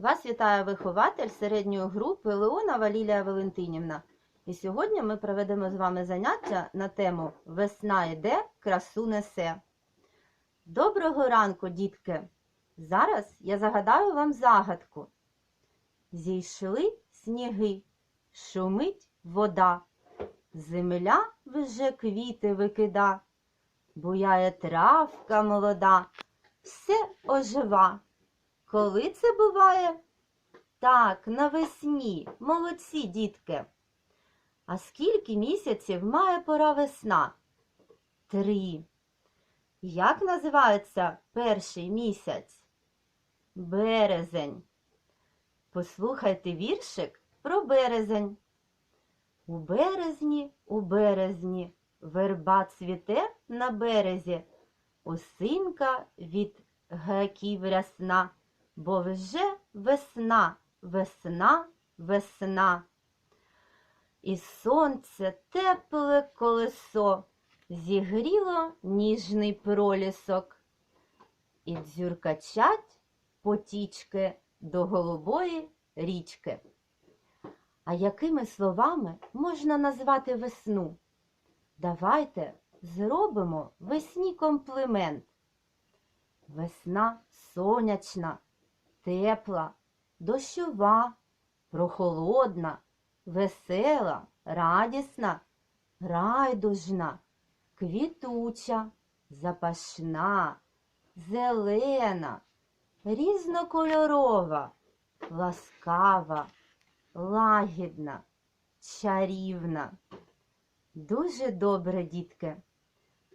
Вас вітає вихователь середньої групи Леонова Лілія Валентинівна. І сьогодні ми проведемо з вами заняття на тему Весна йде, красу несе. Доброго ранку, дітки! Зараз я загадаю вам загадку. Зійшли сніги, шумить вода, земля вже квіти викида, буяє травка молода, все ожива. Коли це буває? Так, навесні. Молодці, дітки. А скільки місяців має пора весна? Три. Як називається перший місяць? Березень. Послухайте віршик про березень. У березні, у березні, верба цвіте на березі, осинка від гаків рясна, бо вже весна, весна, весна. І сонце тепле колесо зігріло ніжний пролісок, і дзюркачать потічки до голубої річки. А якими словами можна назвати весну? Давайте зробимо весні комплімент. Весна сонячна, тепла, дощова, прохолодна, весела, радісна, райдужна, квітуча, запашна, зелена, різнокольорова, ласкава, лагідна, чарівна. Дуже добре, дітки.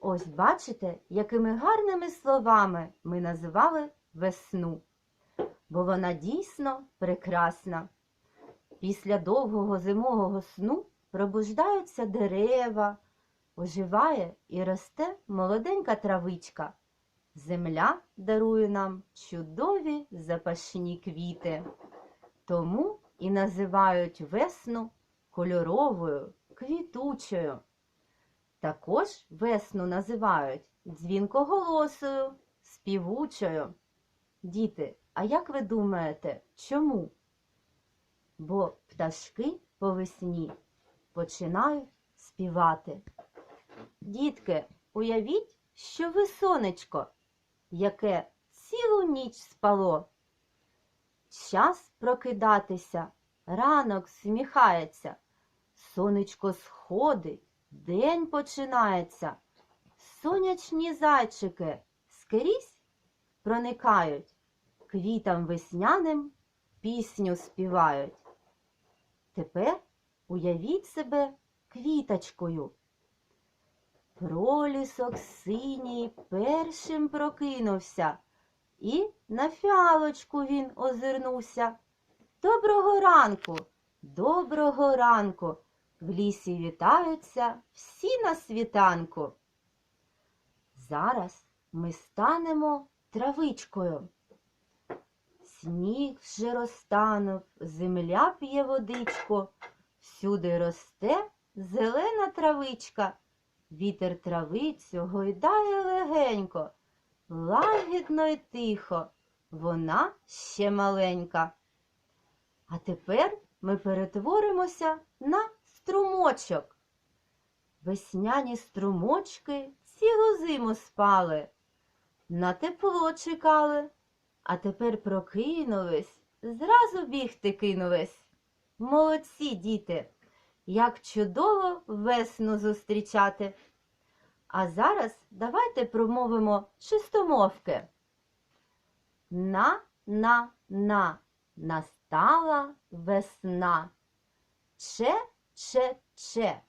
Ось бачите, якими гарними словами ми називали весну, бо вона дійсно прекрасна. Після довгого зимового сну пробуждаються дерева, оживає і росте молоденька травичка. Земля дарує нам чудові запашні квіти. Тому і називають весну кольоровою, квітучою. Також весну називають дзвінкоголосою, співучою. Діти, а як ви думаєте, чому? Бо пташки по весні починають співати. Дітки, уявіть, що ви сонечко, яке цілу ніч спало. Час прокидатися, ранок сміхається, сонечко сходить, день починається. Сонячні зайчики скрізь проникають, квітам весняним пісню співають. Тепер уявіть себе квіточкою. Пролісок синій першим прокинувся, і на фіалочку він озирнувся. Доброго ранку, доброго ранку. В лісі вітаються всі на світанку. Зараз ми станемо травичкою. Сніг вже розтанув, земля п'є водичку, всюди росте зелена травичка. Вітер травицю гойдає легенько, лагідно й тихо, вона ще маленька. А тепер ми перетворимося на струмочок. Весняні струмочки цілу зиму спали, на тепло чекали, а тепер прокинулись, зразу бігти кинулись. Молодці, діти, як чудово весну зустрічати. А зараз давайте промовимо чистомовки. На, на, на, настала весна. Че, че, че,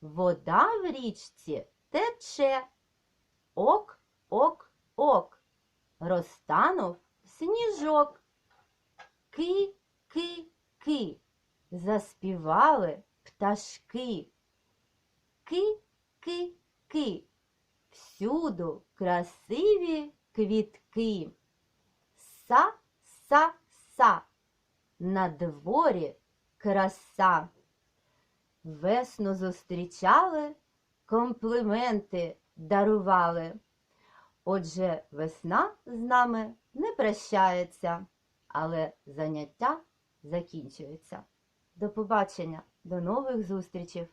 вода в річці тече. Ок, ок, ок, розтанув сніжок. Ки, ки, ки, заспівали пташки. Ки, ки, ки, всюду красиві квітки. Са, са, са, на дворі краса. Весну зустрічали, компліменти дарували. Отже, весна з нами не прощається. але заняття закінчується. До побачення, до нових зустрічей!